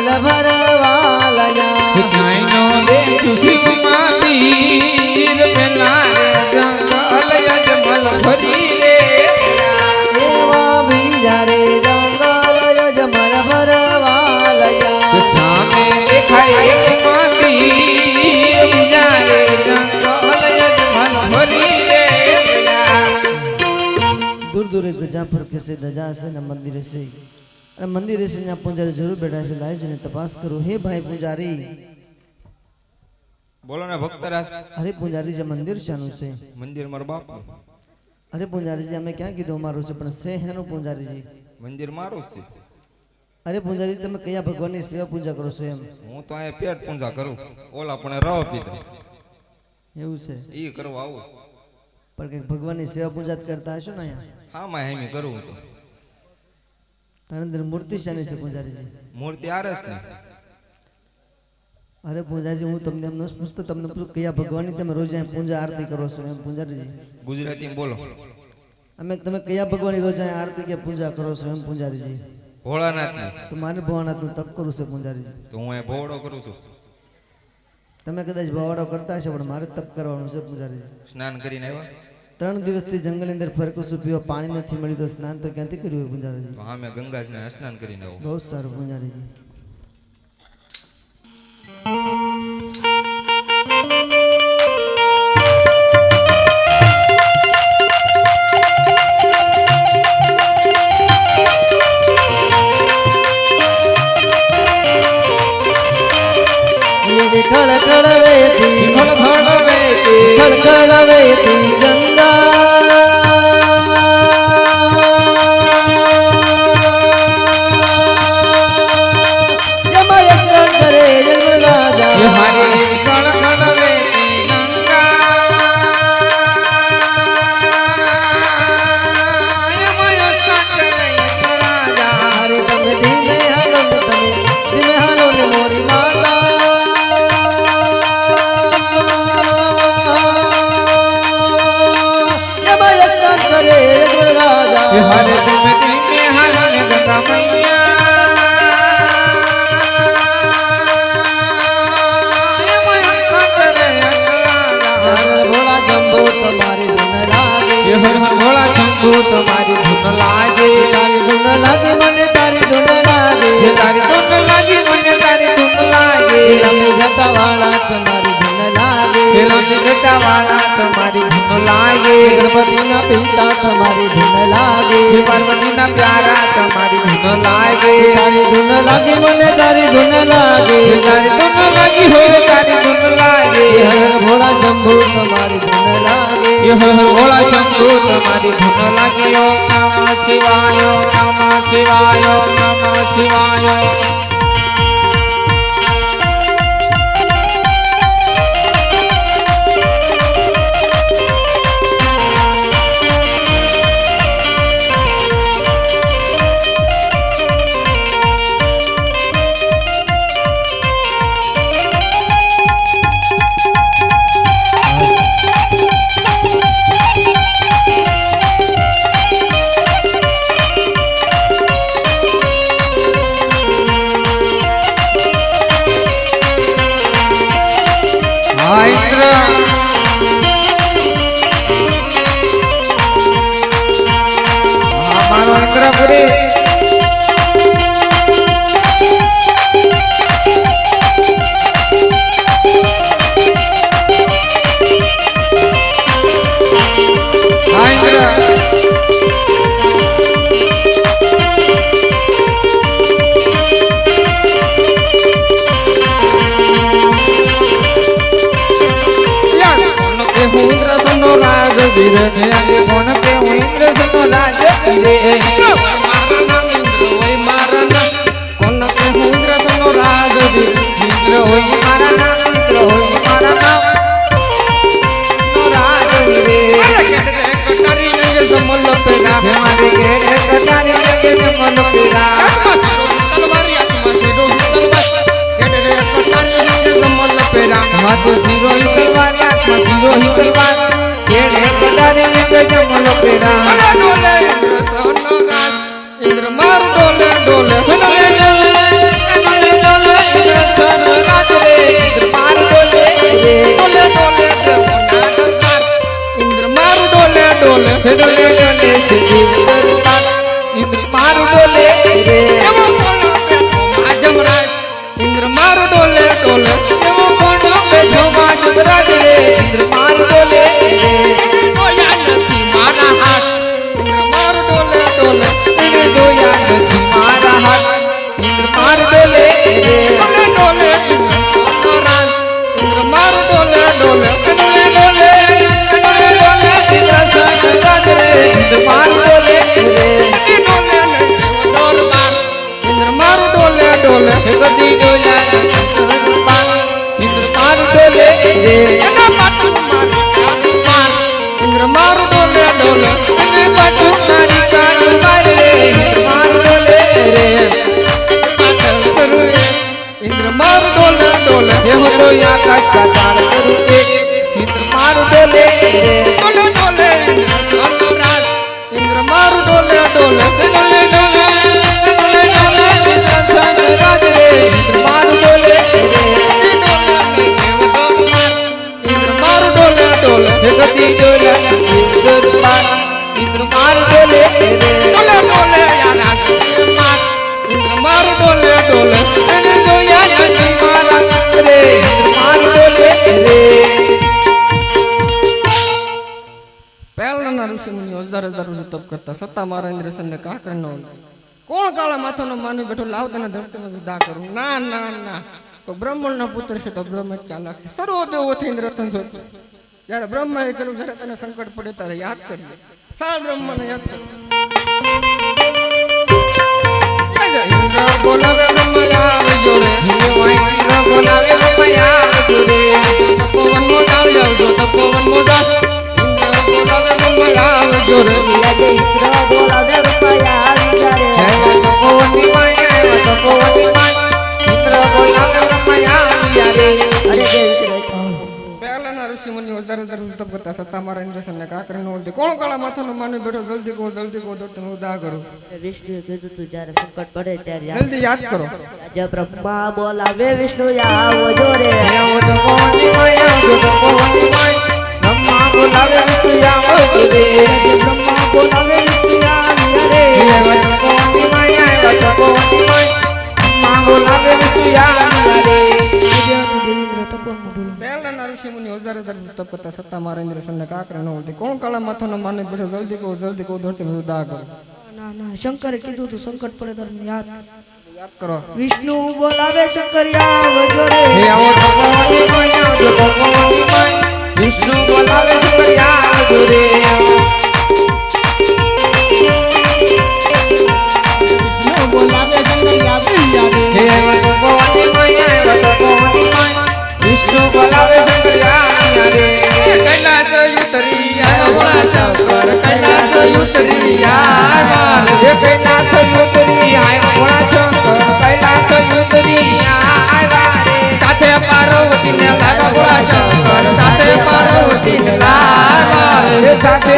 અજમલ ભરવાલયા કાંઈનો દેખું શિવમાં તીર પેલા રે જંગલ અજમલ ભરી રે એવા બીજા રે જંગલ અજમલ ભરવાલયા સામે દેખાય એક માંદી બીજા રે જંગલ અજમલ ભરી રે દૂર દૂર એક ધજા પર કેસે ધજા હશે ને મંદિર હશે અને મંદિર છે ત્યાં પૂજારી જરૂર બેઠા છે. લાય છે ને તપાસ કરો. હે ભાઈ પૂજારી. બોલો ને ભક્ત અરે પૂજારી જે મંદિર શાનું છે. મંદિર મારો બાપ અરે પૂજારીજી અમે ક્યાં કીધું અમારું છે પણ છે હેનું પૂજારીજી મંદિર મારું છે. અરે પૂજારી તમે કયા ભગવાનની સેવા પૂજા કરો છો એમ? હું તો અહીંયા પેટ પૂજા કરું. ઓલા પણ રવ પીધો. એવું છે. એ કરવા આવું છું. પણ કંઈક ભગવાનની સેવા પૂજા જ કરતા હશો ને અહીંયા? હા માં હેમી કરું હું તો તારી મૂર્તિ શાની છે પૂજારીજી મૂર્તિ આરસ ને? અરે પૂજાજી હું તમને એમ ન પૂછતો તમને પૂછું કયા ભગવાનની તમે રોજ અહીંયા પૂજા આરતી કરો છો એમ પૂજારીજી ગુજરાતી બોલો. અમે તમે કયા ભગવાનની રોજ અહીં આરતી કે પૂજા કરો છો એમ પૂજારીજી ભોળાનાથની તો મારે ભવાનાથનું તપ કરું છે પૂજારીજી તો હું અહીં ભોળો કરું છું. તમે કદાચ ભવાડો કરતા હશો પણ મારે તપ કરવાનું છે પૂજારીજી સ્નાન કરીને આવ્યા? ત્રણ દિવસથી જંગલની અંદર ફરકું છું પીવા પાણી નથી મળ્યું તો સ્નાન તો ક્યાંથી કર્યું હોય પૂજારીજી? હા મેં ગંગાજને સ્નાન કરીને બહુ સારું પૂજારીજી. તમારી ધૂન લાગે એ હર હર ભોળા શંભુ તમારી ધૂન લાગે તારી ધૂન લાગે મને તારી ધૂન લાગે એ તારી ધૂન લાગી મને તારી ધૂન લાગે એ રમે જતા વાળા તમારી मेरा बिगड़ा वाला तुम्हारी धुन लागे। गणपति ना पिता तुम्हारी धुन लागे। पार्वती ना प्यारा तुम्हारी धुन लागे। तारी धुन लागे मने तारी धुन लागे। तारी धुन लागी हो तारी धुन लागे। हर भोला शंभु तुम्हारी धुन लागे। हर भोला शंभु तुम्हारी धुन लागे। नमः शिवाय नमः शिवाय नमः शिवाय। કરવાના તલવાર કેડે ને જમલ પેડા. કરતા સત્તા મારા ઇન્દ્રસનને કાકર ન કોણ કાળા માથાનો માની બેઠો લાવ તને ધરતીમાં વિદા કરું? ના ના ના. તો બ્રાહ્મણના પુત્ર છે તો બ્રહ્મ જ છે. સર્વદેવોથી ઇન્દ્રતન જોતો. જ્યારે બ્રહ્માએ કર્યું જ્યારે તને સંકટ પડે ત્યારે યાદ કરીએ. સારા બ્રહ્મને યાદ કરજે બોલાવે બોલાવે બોલાવે સત્તા મારા ઇન્દ્રસનને કાકરે નો ઓળખે કોણ કાળા માથાનો માની બેઠો જલ્દી કહો જલ્દી કહો દર્શન ઉદા કરો. વિષ્ણુએ કીધું તું જ્યારે સંકટ પડે ત્યારે યાદ જલ્દી યાદ કરો. બ્રહ્મા બોલાવે વિષ્ણુ આવો જો રે. તપ સત્તા મારા ઇન્દ્રસનને કાકરા નો ઓળખે. કોણ કાળા માથાનો માને બેઠો જલ્દી કહો જલ્દી કહો ધરતી ઉદા કરો. ના ના શંકરે કીધું તું સંકટ પડે ધર્મ યાદ યાદ કરો. વિષ્ણુ બોલાવે શંકર આવજો રે આવો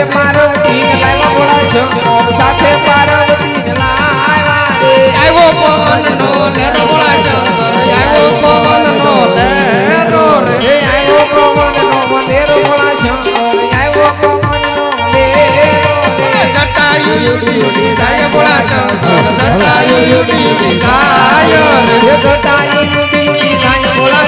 પાર્વતીને લાવ્યા બોલા શંકર સાથે પાર્વતીને લાવ્યા રે આવ્યો પવનનો લેરો બોલા શંકર આવ્યો પવનનો લેરો રે આવ્યો પવનનો લેરો બોલા શંકર આવ્યો પવનનો લેરો રે જટાયુ યુડી યુડી ગાય બોલા શંકર. જટાયુ યુડી યુડી ગાય રે જટાયુ યુડી યુડી ગાય બોલા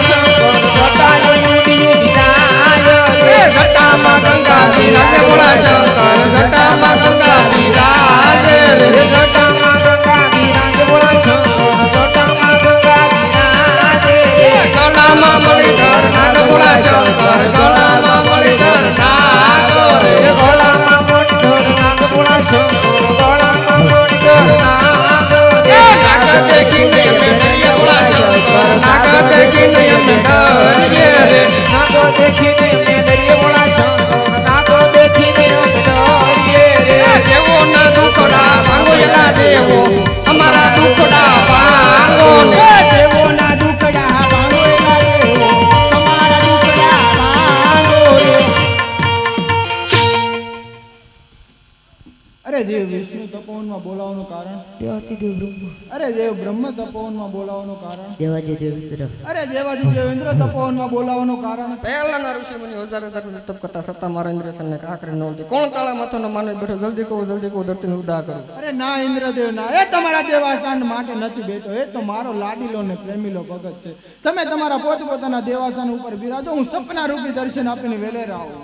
દેવ તપોવનમાં બોલાવવાનું કારણ? દેવાજી દેવેન્દ્ર અરે દેવાજી દેવેન્દ્ર તપોવનમાં બોલાવવાનું કારણ? પહેલાના ઋષિમુનિ હજાર હજાર વર્ષ તપ કરતા સત્તા મારા ઇન્દ્રસનને કાકરે ન ઓળખી કોણ કાળા માથાનો માને બેઠો જલ્દી કહો જલ્દી કહો ધરતીને ઉદા કરો. અરે ના ઇન્દ્રદેવ ના. એ તમારા દેવાસ્થાન માટે નથી બેઠો. એ તો મારો લાડીલો ને પ્રેમીલો ભગત છે. તમે તમારા પોતપોતાના દેવાસ્થાન ઉપર બિરાજો. હું સપના રૂપી દર્શન આપીને વેલે આવું.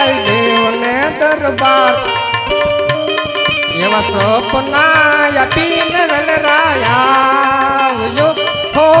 જાય દેવને દરબાર. એવા સપના આપીને વેલ રાયા હો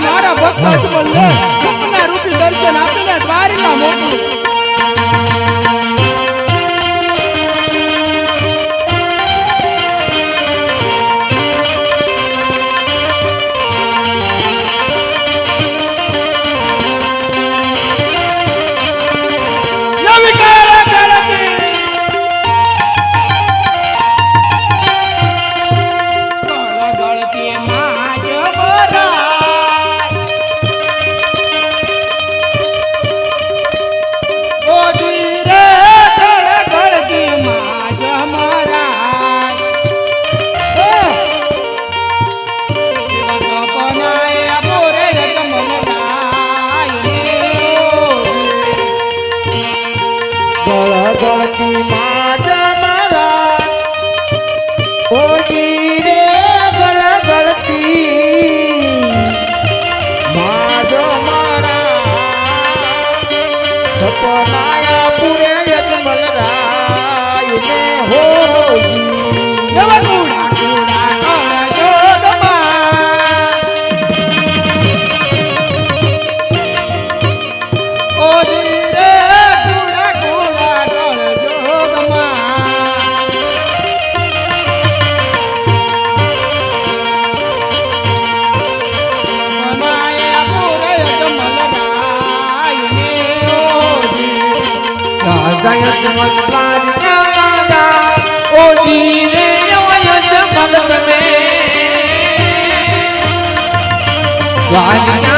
મારા ભક્ત રૂપી દર્શન આપી Why?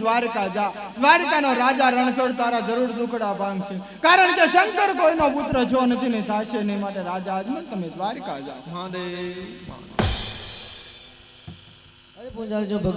દ્વારકા જા. દ્વારકાનો રાજા રણછોડ તારા જરૂર દુકડા ભાંગશે. કારણ કે શંકર કોઈનો પુત્ર જો નથી ને થશે ને માટે રાજા ભગવાન